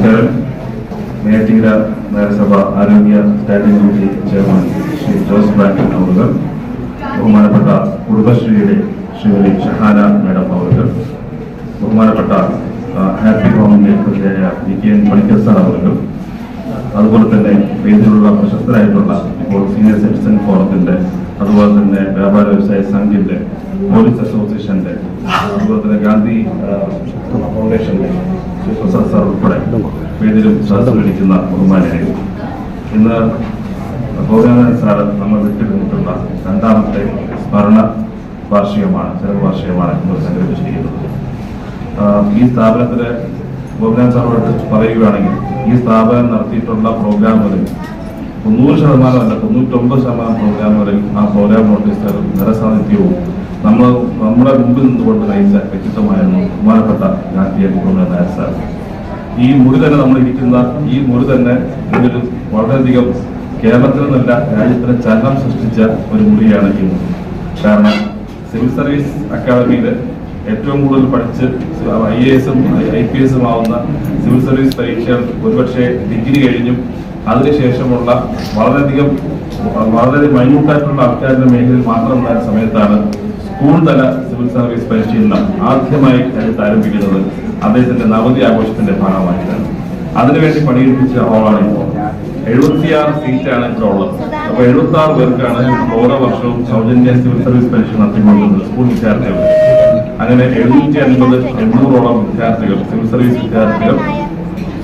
നമസ്കാരം. നെയ്യാറ്റിങ്കര നഗരസഭ ആരോഗ്യ standing committee chairman Shri Jose Brandon അവറുകൾ ബഹുമാനപ്പെട്ട കുടുംബശ്രീയുടെ ശ്രീമതി ഷഹാന മേഡം അവറുകൾ ബഹുമാനപ്പെട്ട ഹാപ്പി ഹോമിന്റെ പ്രതിയായ V K N Panicker sir അവറുകൾ അതുപോലെ തന്നെ വേദിയിലുള്ള പ്രശസ്തരായിട്ടുള്ള ഇപ്പോൾ സീനിയർ സിറ്റിസൺ ഫോറത്തിന്റെ അതുപോലെ തന്നെ വ്യാപാര വ്യവസായ സംഘിന്റെ പോലീസ് അസോസിയേഷന്റെ അതുപോലെ തന്നെ ഗാന്ധി ഫൗണ്ടേഷന്റെ പ്രസാദ് സാർ ഉൾപ്പെടെ വേദിയിലും സഹസ്രിക്കുന്ന ബഹുമാനികൾ ഇന്ന് ഗോപിനാഥൻ സാർ നമ്മൾ വിട്ടുപിന്നിട്ടുള്ള രണ്ടാമത്തെ സ്മരണ വാർഷികമാണ് ചെറു വാർഷികമാണ് ഇന്ന് സംഘടിപ്പിച്ചിരിക്കുന്നത്. ഈ സ്ഥാപനത്തിൽ ഗോപിനാഥ് സാറോട് പറയുകയാണെങ്കിൽ ഈ സ്ഥാപനം നടത്തിയിട്ടുള്ള പ്രോഗ്രാമുകളിൽ തൊണ്ണൂറ് ശതമാനമല്ല തൊണ്ണൂറ്റൊമ്പത് ശതമാനം പ്രോഗ്രാമുകളിൽ ആ പ്രോഗ്രാം നോട്ടീസുകളും നിറസാന്നിധ്യവും നമ്മൾ നമ്മുടെ മുമ്പിൽ നിന്നുകൊണ്ട് നയിച്ച വ്യക്തിത്വമായിരുന്നു ബഹുമാനപ്പെട്ട രാഷ്ട്രീയ ഗോപിനാഥ് നായർ സാർ. ഈ മുറി തന്നെ നമ്മൾ ഇരിക്കുന്ന ഈ മുറി തന്നെ ഇതൊരു വളരെയധികം കേരളത്തിൽ നിന്നല്ല രാജ്യത്തിന് ചലനം സൃഷ്ടിച്ച ഒരു മുറിയാണ് ഈ മുറി. കാരണം സിവിൽ സർവീസ് അക്കാദമിയിൽ ഏറ്റവും കൂടുതൽ പഠിച്ച് ഐ എ എസും ഐ പി എസും ആവുന്ന സിവിൽ സർവീസ് പരീക്ഷ ഒരുപക്ഷെ ഡിഗ്രി കഴിഞ്ഞും അതിനുശേഷമുള്ള വളരെയധികം വളരെ മൈന്യൂട്ടായിട്ടുള്ള ആൾക്കാരുടെ മേഖലയിൽ മാത്രം ഉണ്ടായ സമയത്താണ് സ്കൂൾ തല സിവിൽ സർവീസ് പരിശീലനം ആദ്യമായി രാജ്യത്ത് ആരംഭിക്കുന്നത് അദ്ദേഹത്തിന്റെ നവതി ആഘോഷത്തിന്റെ ഭാഗമായിട്ടാണ്. അതിനുവേണ്ടി പണിയെടുപ്പിച്ച ഹോളാണ് ഇപ്പോൾ. എഴുപത്തിയാറ് സീറ്റാണ് ഇപ്പോൾ ഉള്ളത്. അപ്പൊ എഴുപത്തി ആറ് പേർക്കാണ് ഓരോ വർഷവും സൗജന്യ സിവിൽ സർവീസ് പരീക്ഷ നടത്തിക്കൊണ്ടിരുന്നത് സ്കൂൾ വിദ്യാർത്ഥികൾ. അങ്ങനെ എഴുന്നൂറ്റി അൻപത് എണ്ണൂറോളം വിദ്യാർത്ഥികൾ സിവിൽ സർവീസ് വിദ്യാർത്ഥികൾ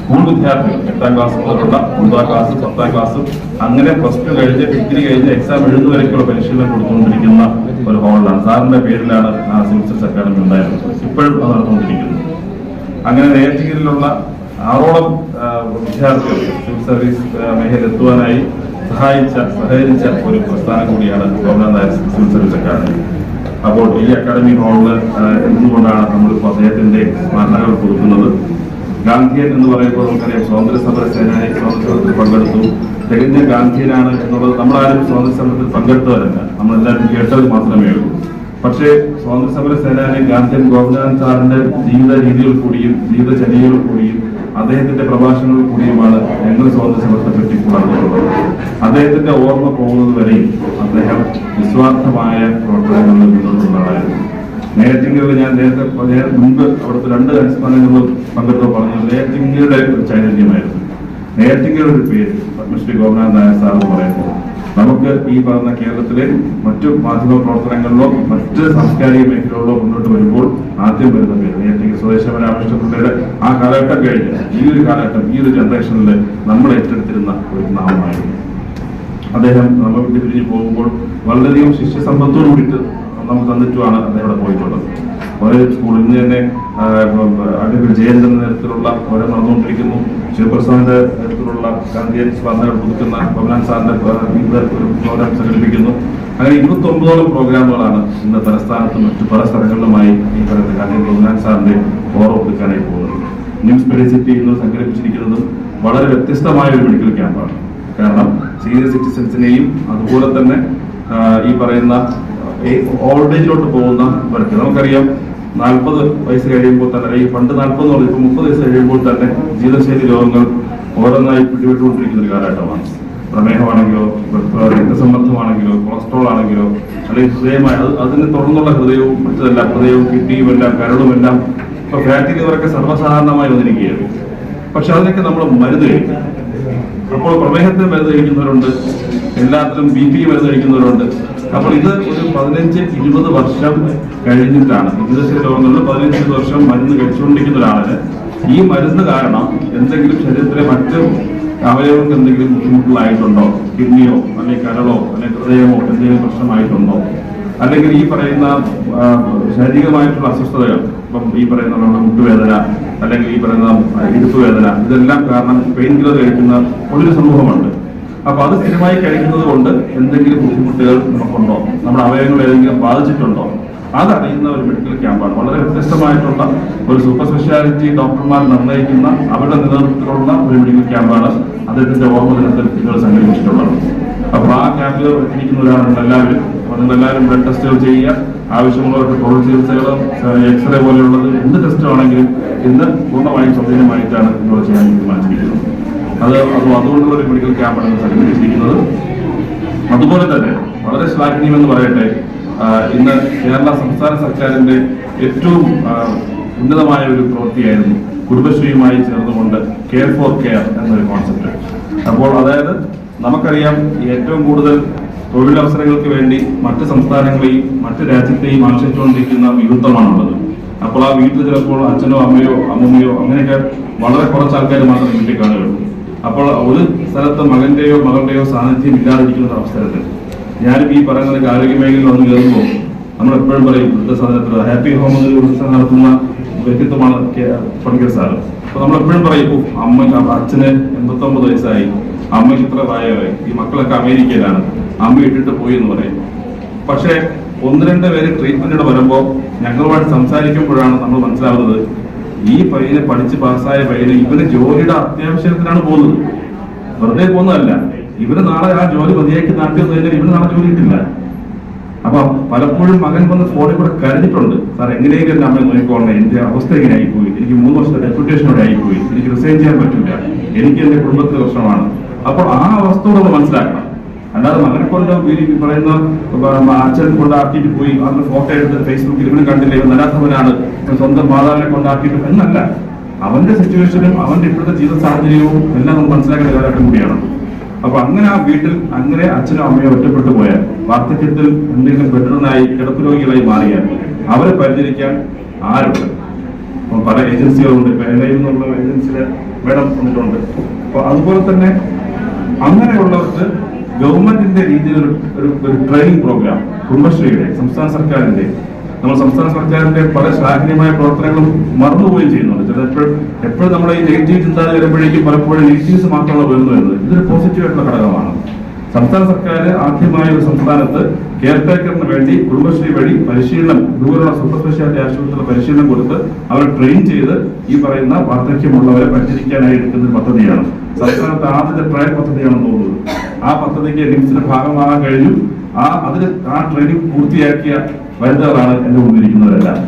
സ്കൂൾ വിദ്യാർത്ഥികൾ എട്ടാം ക്ലാസ് മുതലുള്ള ഒമ്പതാം ക്ലാസ് പത്താം ക്ലാസ് അങ്ങനെ പ്ലസ് ടു കഴിഞ്ഞ് ഡിഗ്രി കഴിഞ്ഞ് എക്സാം എഴുതുന്നവരൊക്കെയുള്ള പരിശീലനം കൊടുത്തുകൊണ്ടിരിക്കുന്ന ഒരു ഹോളിലാണ് സാറിന്റെ പേരിലാണ് ആ സിവിൽ സർവീസ് അക്കാദമി ഉണ്ടായിരുന്നത് ഇപ്പോഴും അത് നടന്നുകൊണ്ടിരിക്കുന്നു. അങ്ങനെ നേരത്തെ ആറോളം വിദ്യാർത്ഥികൾ സിവിൽ സർവീസ് മേഖലയിൽ എത്തുവാനായി സഹായിച്ച സഹകരിച്ച ഒരു പ്രസ്ഥാനം കൂടിയാണ് നായർ സിവിൽ സർവീസ് അക്കാദമി അപ്പോൾ ഈ അക്കാദമി ഹോളിൽ എന്തുകൊണ്ടാണ് നമ്മൾ അദ്ദേഹത്തിന്റെ സ്മരണകൾ കൊടുക്കുന്നത് ഗാന്ധിയൻ എന്ന് പറയുമ്പോൾ നമുക്കറിയാം സ്വാതന്ത്ര്യ സമര സേനാനി സ്വാതന്ത്ര്യ സമരത്തിൽ പങ്കെടുത്തു. തികഞ്ഞ ഗാന്ധിയനാണ് എന്നുള്ളത് നമ്മളാരും സ്വാതന്ത്ര്യ സമരത്തിൽ പങ്കെടുത്തവരല്ല. നമ്മളെല്ലാവരും കേട്ടത് മാത്രമേ ഉള്ളൂ. പക്ഷേ സ്വാതന്ത്ര്യ സമര സേനാനി ഗാന്ധിയൻ ഗോപിനാഥ് സാറിന്റെ ജീവിത രീതികൾ കൂടിയും ജീവിതചര്യകൾ കൂടിയും അദ്ദേഹത്തിന്റെ പ്രഭാഷണങ്ങൾ കൂടിയുമാണ് ഞങ്ങൾ സ്വാതന്ത്ര്യ സമരത്തെ പറ്റി പറഞ്ഞിട്ടുള്ളത്. അദ്ദേഹത്തിന്റെ ഓർമ്മ പോകുന്നത് വരെയും അദ്ദേഹം നിസ്വാർത്ഥമായ പ്രവർത്തനങ്ങളിൽ മുന്നോട്ടുള്ളതായിരുന്നു നേരത്തിങ്കലിൽ ഞാൻ നേരത്തെ മുൻപ് അവിടുത്തെ രണ്ട് അനുസ്മരണങ്ങളിലും പങ്കെടുത്തോ പറഞ്ഞു നേരത്തിങ്കയുടെ ഒരു ചൈതന്യമായിരുന്നു നേരത്തിങ്കയുടെ ഒരു പേര് പത്മശ്രീ ഗോപനാഥ് നായർ സാർ എന്ന് പറയുന്നത്. നമുക്ക് ഈ പറഞ്ഞ കേരളത്തിലെ മറ്റു മാധ്യമ പ്രവർത്തനങ്ങളിലോ മറ്റ് സാംസ്കാരിക മേഖലകളിലോ മുന്നോട്ട് വരുമ്പോൾ ആദ്യം വരുന്ന പേര് നേരത്തെ സ്വദേശ രാമകൃഷ്ണപിള്ളയുടെ ആ കാലഘട്ടം കഴിഞ്ഞ് ഈ ഒരു കാലഘട്ടം ഈ ഒരു ജനറേഷനിൽ നമ്മൾ ഏറ്റെടുത്തിരുന്ന ഒരു നാമമായിരുന്നു അദ്ദേഹം നമ്മൾ വിട്ട് പിരിഞ്ഞു പോകുമ്പോൾ വളരെയധികം ശിഷ്യസമ്പത്തോട് കൂടിയിട്ട് നമുക്ക് തന്നിട്ടുമാണ് ഇവിടെ പോയിട്ടുള്ളത്. ഓരോ സ്കൂളിൽ നിന്ന് തന്നെ അഡ്വക്കേറ്റ് ജയന്തൻ നേതൃത്വത്തിലുള്ള ഓരോ നടന്നുകൊണ്ടിരിക്കുന്നു. ശിവപ്രസാദിന്റെ നേതൃത്വത്തിലുള്ള ഗാന്ധിയൻ സ്മരണകൾ പുതുക്കുന്ന ഭവനാൻ സാറിന്റെ വിവിധ പ്രോഗ്രാം സംഘടിപ്പിക്കുന്നു. അങ്ങനെ ഇരുപത്തി ഒമ്പതോളം പ്രോഗ്രാമുകളാണ് ഇന്ന് തലസ്ഥാനത്തും മറ്റു പല സ്ഥലങ്ങളിലുമായി ഈ പറയുന്ന ഗാന്ധിയൻ ഭവനാൻ സാറിന്റെ ഓർമ്മ കൊടുക്കാനായി പോകുന്നത്. ന്യൂസ് മെഡിസിറ്റി ഇന്ന് സംഘടിപ്പിച്ചിരിക്കുന്നതും വളരെ വ്യത്യസ്തമായ ഒരു മെഡിക്കൽ ക്യാമ്പാണ് കാരണം സീനിയർ സിറ്റിസൺസിനെയും അതുപോലെ തന്നെ ഈ പറയുന്ന ഓൾഡ് ഏജിലോട്ട് പോകുന്നവർക്ക് നമുക്കറിയാം നാൽപ്പത് വയസ്സ് കഴിയുമ്പോൾ തന്നെ അല്ലെങ്കിൽ പണ്ട് നാൽപ്പത് എന്ന് ഇപ്പൊ മുപ്പത് വയസ്സ് കഴിയുമ്പോൾ തന്നെ ജീവിതശൈലി രോഗങ്ങൾ ഓരോന്നായി പിടിപെട്ടുകൊണ്ടിരിക്കുന്ന ഒരു കാലഘട്ടമാണ്. പ്രമേഹമാണെങ്കിലോ രക്ത- രക്തസമ്മർദ്ദമാണെങ്കിലോ കൊളസ്ട്രോൾ ആണെങ്കിലോ അല്ലെങ്കിൽ ഹൃദയമായ അത് അതിനെ തുടർന്നുള്ള ഹൃദയവും മറ്റതെല്ലാം ഹൃദയവും കിഡ്നിയും എല്ലാം കരളും എല്ലാം ഇപ്പൊ ഫാറ്റി ലിവറൊക്കെ സർവസാധാരണമായി വന്നിരിക്കുകയാണ്. പക്ഷെ അതിനൊക്കെ നമ്മൾ മരുന്ന് കഴിക്കും. അപ്പോൾ പ്രമേഹത്തിന് മരുന്ന് കഴിക്കുന്നവരുണ്ട് എല്ലാത്തിലും ബി പി മരുന്ന് കഴിക്കുന്നവരുണ്ട്. അപ്പോൾ ഇത് ഒരു പതിനഞ്ച് ഇരുപത് വർഷം കഴിഞ്ഞിട്ടാണ്. ഇംഗ്ലീഷിൽ രോഗങ്ങളിൽ പതിനഞ്ച് വർഷം മരുന്ന് കഴിച്ചുകൊണ്ടിരിക്കുന്ന ഒരാളിന് ഈ മരുന്ന് കാരണം എന്തെങ്കിലും ശരീരത്തിലെ മറ്റ് അവയവങ്ങൾക്ക് എന്തെങ്കിലും ബുദ്ധിമുട്ടുകളായിട്ടുണ്ടോ? കിഡ്നിയോ അല്ലെങ്കിൽ കരളോ അല്ലെങ്കിൽ ഹൃദയമോ എന്തെങ്കിലും പ്രശ്നമായിട്ടുണ്ടോ? അല്ലെങ്കിൽ ഈ പറയുന്ന ശാരീരികമായിട്ടുള്ള അസ്വസ്ഥതകൾ ഇപ്പം ഈ പറയുന്ന മുട്ടുവേദന അല്ലെങ്കിൽ ഈ പറയുന്ന ഇടുപ്പ് വേദന ഇതെല്ലാം കാരണം പെയിൻ കിലർ കഴിക്കുന്ന ഒരു സമൂഹമുണ്ട്. അപ്പൊ അത് സ്ഥിരമായി കഴിക്കുന്നത് കൊണ്ട് എന്തെങ്കിലും ബുദ്ധിമുട്ടുകൾ നമുക്കുണ്ടോ? നമ്മുടെ അവയവങ്ങൾ ഏതെങ്കിലും ബാധിച്ചിട്ടുണ്ടോ? അതറിയുന്ന ഒരു മെഡിക്കൽ ക്യാമ്പാണ് വളരെ വ്യത്യസ്തമായിട്ടുള്ള ഒരു സൂപ്പർ സ്പെഷ്യാലിറ്റി ഡോക്ടർമാർ നിർണയിക്കുന്ന അവരുടെ നേതൃത്വത്തിലുള്ള ഒരു മെഡിക്കൽ ക്യാമ്പാണ് അദ്ദേഹത്തിന്റെ ഓർമ്മ ദിനത്തിൽ നിങ്ങൾ സംഘടിപ്പിച്ചിട്ടുള്ളത്. അപ്പൊ ആ ക്യാമ്പിൽ എത്തിയിരിക്കുന്നവരാണ് ഒരാളുണ്ട് എല്ലാവരും. അപ്പൊ നിങ്ങൾ എല്ലാവരും ബ്ലഡ് ടെസ്റ്റുകൾ ചെയ്യുക. ആവശ്യമുള്ളവർക്ക് തൊഴിൽ ചികിത്സകളും എക്സ്റേ പോലെയുള്ളത് എന്ത് ടെസ്റ്റ് ആണെങ്കിലും ഇന്ന് പൂർണമായും സൗജന്യമായിട്ടാണ് നിങ്ങൾ ചെയ്യാൻ തീരുമാനിച്ചിരിക്കുന്നത്. അത് അത് അതുകൊണ്ടുള്ള ഒരു മെഡിക്കൽ ക്യാമ്പാണ് സംഘടിപ്പിച്ചിരിക്കുന്നത്. അതുപോലെ തന്നെ വളരെ ശ്ലാഘനീയമെന്ന് പറയട്ടെ ഇന്ന് കേരള സംസ്ഥാന സർക്കാരിന്റെ ഏറ്റവും ഉന്നതമായ ഒരു പ്രവൃത്തിയായിരുന്നു കുടുംബശ്രീയുമായി ചേർന്നുകൊണ്ട് കെയർ ഫോർ കെയർ എന്നൊരു കോൺസെപ്റ്റ് അപ്പോൾ അതായത് നമുക്കറിയാം ഏറ്റവും കൂടുതൽ തൊഴിലവസരങ്ങൾക്ക് വേണ്ടി മറ്റ് സംസ്ഥാനങ്ങളെയും മറ്റ് രാജ്യത്തെയും ആശ്രയിച്ചുകൊണ്ടിരിക്കുന്ന യുദ്ധമാണുള്ളത് അപ്പോൾ ആ വീട്ടിൽ ചിലപ്പോൾ അച്ഛനോ അമ്മയോ അമ്മമ്മയോ അങ്ങനെയൊക്കെ വളരെ കുറച്ച് ആൾക്കാർ മാത്രം വീട്ടിൽ കാണുകയുള്ളൂ. അപ്പോൾ ഒരു സ്ഥലത്ത് മകന്റെയോ മകളുടെയോ സാന്നിധ്യം ഇല്ലാതിരിക്കുന്ന അവസരത്തിൽ ഞാനും ഈ പറയുന്ന ആരോഗ്യ മേഖലയിൽ വന്ന് കയറുമ്പോൾ നമ്മൾ എപ്പോഴും പറയും വൃദ്ധസാധനത്തിൽ ഹാപ്പി ഹോം എന്നൊരു നടത്തുന്ന വ്യക്തിത്വമാണ് പണിക്കർ സാറ് അപ്പൊ നമ്മൾ എപ്പോഴും പറയും "ഓ, അമ്മ അച്ഛന് എൺപത്തൊമ്പത് വയസ്സായി. അമ്മയ്ക്ക് ഇത്ര പ്രായമായി. ഈ മക്കളൊക്കെ അമേരിക്കയിലാണ്. അമ്മ ഇട്ടിട്ട് പോയി എന്ന് പറയും. പക്ഷേ ഒന്ന് രണ്ട് പേര് ട്രീറ്റ്മെന്റിന് വരുമ്പോൾ ഞങ്ങളുമായിട്ട് സംസാരിക്കുമ്പോഴാണ് നമ്മൾ മനസ്സിലാവുന്നത് ഈ പയ്യനെ പഠിച്ച് പാസ്സായ പയ്യന് ഇവർ ജോലിയുടെ അത്യാവശ്യത്തിനാണ് പോകുന്നത്. വെറുതെ പോകുന്നതല്ല. ഇവർ നാളെ ആ ജോലി മതിയാക്കി നാട്ടിൽ വന്നു കഴിഞ്ഞാൽ ഇവർ നാളെ ജോലി കിട്ടില്ല. അപ്പൊ പലപ്പോഴും മകൻ വന്ന് ഫോണിൽ കൂടെ കരഞ്ഞിട്ടുണ്ട്. സാർ എങ്ങനെയെങ്കിലും എന്റെ അമ്മയെ നോക്കിക്കോളണം എന്റെ അവസ്ഥ എങ്ങനെ ആയിപ്പോയി എനിക്ക് മൂന്ന് വർഷത്തെ ഡെപ്യൂട്ടേഷനോടെ ആയിപ്പോയി. എനിക്ക് റിസൈൻ ചെയ്യാൻ പറ്റില്ല എനിക്ക് എന്റെ കുടുംബത്തിന് പ്രശ്നമാണ്. അപ്പോൾ ആ അവസ്ഥ കൂടെ മനസ്സിലാക്കണം. അല്ലാതെ മകനെ കൊണ്ട് ഈ പറയുന്ന അച്ഛൻ കൊണ്ടാക്കിയിട്ട് പോയി അന്ന് ഫോട്ടോ എടുത്ത് ഫേസ്ബുക്കിൽ ഇവനും കണ്ടില്ലേ? നരാധവനാണ് സ്വന്തം മാതാവിനെ കൊണ്ടാക്കിയിട്ട് എന്നല്ല. അവന്റെ സിറ്റുവേഷനും അവന്റെ ഇപ്പോഴത്തെ ജീവിത സാഹചര്യവും എല്ലാം നമുക്ക് മനസ്സിലാക്കേണ്ട കാലഘട്ടം കൂടിയാണ്. അപ്പൊ അങ്ങനെ ആ വീട്ടിൽ അങ്ങനെ അച്ഛനും അമ്മയും ഒറ്റപ്പെട്ടു പോയാൽ വാർദ്ധക്യത്തിൽ എന്തെങ്കിലും ബെഡറിനായി കിടപ്പ് രോഗികളായി മാറിയാൽ അവരെ പരിചരിക്കാൻ ആരുണ്ട്? പല ഏജൻസികളുണ്ട്. ഇപ്പൊ ഐ എന്നുള്ള ഏജൻസിയുടെ മേഡം വന്നിട്ടുണ്ട്. അപ്പൊ അതുപോലെ തന്നെ അങ്ങനെയുള്ളവർക്ക് ഗവൺമെന്റിന്റെ രീതിയിൽ ഒരു ഒരു- ട്രെയിനിങ് പ്രോഗ്രാം കുടുംബശ്രീയുടെ സംസ്ഥാന സർക്കാരിന്റെ. നമ്മൾ സംസ്ഥാന സർക്കാരിന്റെ പല ശ്ലാഘനീയമായ പ്രവർത്തനങ്ങളും മറന്നുപോവുകയും ചെയ്യുന്നുണ്ട്. ചില എപ്പോഴും നമ്മുടെ ഈ നെഗറ്റീവ് ചിന്താഗതി വരുമ്പോഴേക്കും പലപ്പോഴും നെഗറ്റീവ്സ് മാത്രമാണ് വരുന്നു വരുന്നത്. ഇതൊരു പോസിറ്റീവ് ആയിട്ടുള്ള ഘടകമാണ്. സംസ്ഥാന സർക്കാർ ആദ്യമായ ഒരു സംസ്ഥാനത്ത് കെയർ ടേക്കറിന് വേണ്ടി കുടുംബശ്രീ വഴി പരിശീലനം ദൂരമുള്ള സൂപ്പർ സ്പെഷ്യാലിറ്റി ആശുപത്രിയിൽ പരിശീലനം കൊടുത്ത് അവരെ ട്രെയിൻ ചെയ്ത് ഈ പറയുന്ന വാർദ്ധക്യമുള്ളവരെ പരിചരിക്കാനായി എടുക്കുന്ന പദ്ധതിയാണ്. സംസ്ഥാനത്ത് ആദ്യത്തെ ട്രയൽ പദ്ധതിയാണെന്ന് തോന്നുന്നത് ആ പദ്ധതിക്ക് നിംസിന്റെ ഭാഗമാകാൻ കഴിഞ്ഞു. ആ അതിൽ ആ ട്രെയിനിങ് പൂർത്തിയാക്കിയ വനിതകളാണ് എന്റെ മുന്നിരിക്കുന്നവരെല്ലാം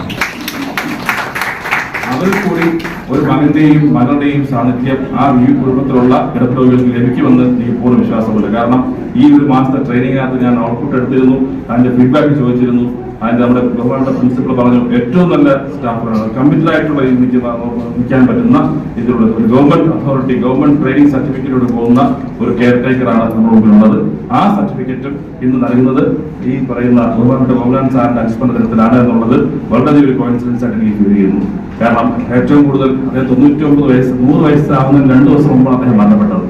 അതിൽ കൂടി ഒരു മകന്റെയും മകളുടെയും സാന്നിധ്യം ആ ഈ കുടുംബത്തിലുള്ള കിടപ്പ് രോഗികൾക്ക് ലഭിക്കുമെന്ന് എനിക്ക് പൂർണ വിശ്വാസമുണ്ട്. കാരണം ഈ ഒരു മാസത്തെ ട്രെയിനിങ്ങിനകത്ത് ഞാൻ ഔട്ട്പുട്ട് എടുത്തിരുന്നു. അതിന്റെ ഫീഡ്ബാക്ക് ചോദിച്ചിരുന്നു. അതിന്റെ നമ്മുടെ ബഹുമാനപ്പെട്ട പ്രിൻസിപ്പൾ പറഞ്ഞു ഏറ്റവും നല്ല സ്റ്റാഫാണ് കമ്മിറ്റഡ് ആയിട്ടുള്ള നിൽക്കുന്ന നിൽക്കാൻ പറ്റുന്ന ഇതിലുള്ള ഒരു ഗവൺമെന്റ് അതോറിറ്റി ഗവൺമെന്റ് ട്രെയിനിങ് സർട്ടിഫിക്കറ്റിലൂടെ പോകുന്ന ഒരു കെയർ ടേക്കറാണ് നമ്മുടെ മുമ്പിലുള്ളത്. ആ സർട്ടിഫിക്കറ്റും ഇന്ന് നൽകുന്നത് ഈ പറയുന്ന ബഹുമാനപ്പെട്ട ഗോകുലാൻ സാറിന്റെ അനുസ്മരണ ദിനത്തിലാണ് എന്നുള്ളത് വളരെ ഒരു കോൺഫിഡൻസ് ആയിട്ട് എനിക്ക് ചെയ്യുന്നു. കാരണം ഏറ്റവും കൂടുതൽ അദ്ദേഹം തൊണ്ണൂറ്റി ഒമ്പത് വയസ്സ് നൂറ് വയസ്സാവുന്നതിന് രണ്ടു ദിവസം മുമ്പാണ് അദ്ദേഹം മരണപ്പെട്ടത്.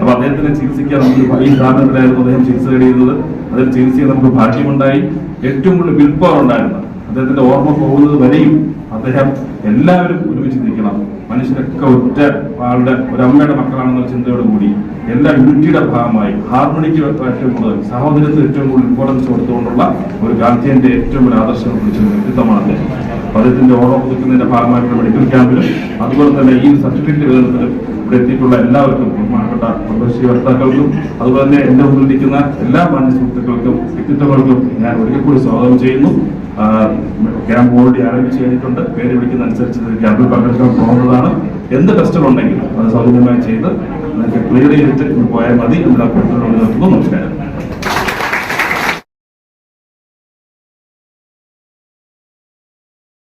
അപ്പൊ അദ്ദേഹത്തിനെ ചികിത്സിക്കാൻ നമുക്ക് ഈ സ്ഥാപനത്തിലായിരുന്നു അദ്ദേഹം ചികിത്സ തേടിയിരുന്നത് അതിൽ ചികിത്സയിൽ നമുക്ക് ഭാഗ്യമുണ്ടായി. ഏറ്റവും കൂടുതൽ വിൽ പവർ ഉണ്ടായിരുന്നു അദ്ദേഹത്തിന്റെ ഓർമ്മ പോകുന്നത് വരെയും അദ്ദേഹം എല്ലാവരും ഒരുമിച്ച് നിൽക്കണം മനുഷ്യരൊക്കെ ഒറ്റ ആളുടെ ഒരു അമ്മയുടെ മക്കളാണെന്ന ചിന്തയോട് കൂടി എല്ലാ യൂണിറ്റിയുടെ ഭാഗമായി ഹാർമണിക്ക് ഏറ്റവും കൂടുതൽ സഹോദരത്തിന് ഏറ്റവും കൂടുതൽ ഇമ്പോർട്ടൻസ് കൊടുത്തുകൊണ്ടുള്ള ഒരു ഗാന്ധിയന്റെ ഏറ്റവും വലിയ ആദർശം കുറിച്ച് വ്യക്തിത്വമാണ് അദ്ദേഹം. അദ്ദേഹത്തിന്റെ ഓർമ്മ പുതുക്കുന്നതിന്റെ ഭാഗമായിട്ടുള്ള മെഡിക്കൽ ക്യാമ്പിലും അതുപോലെ തന്നെ ഈ സർട്ടിഫിക്കറ്റ് വിതരണത്തിലും ഇവിടെ എത്തിയിട്ടുള്ള എല്ലാവർക്കും കുടുംബശ്രീ വക്താക്കൾക്കും അതുപോലെ തന്നെ എന്റെ മുമ്പിൽ നിൽക്കുന്ന എല്ലാ മാന്യ സുഹൃത്തുക്കൾക്കും വ്യക്തിത്വങ്ങൾക്കും ഞാൻ ഒരിക്കൽ കൂടി സ്വാഗതം ചെയ്യുന്നു. ക്യാമ്പ് ഓൾറെഡി ആരംഭിച്ച് കഴിഞ്ഞിട്ടുണ്ട്. പേര് വിളിക്കുന്ന അനുസരിച്ച് ക്യാമ്പിൽ പങ്കെടുക്കാൻ പോകുന്നതാണ്. എന്ത് ടെസ്റ്റുകൾ ഉണ്ടെങ്കിലും അത് സൗജന്യമായി ചെയ്ത് ക്ലിയർ ചെയ്തിട്ട് പോയാൽ മതി. നമ്മുടെ നിർത്തുന്നു. നമസ്കാരം.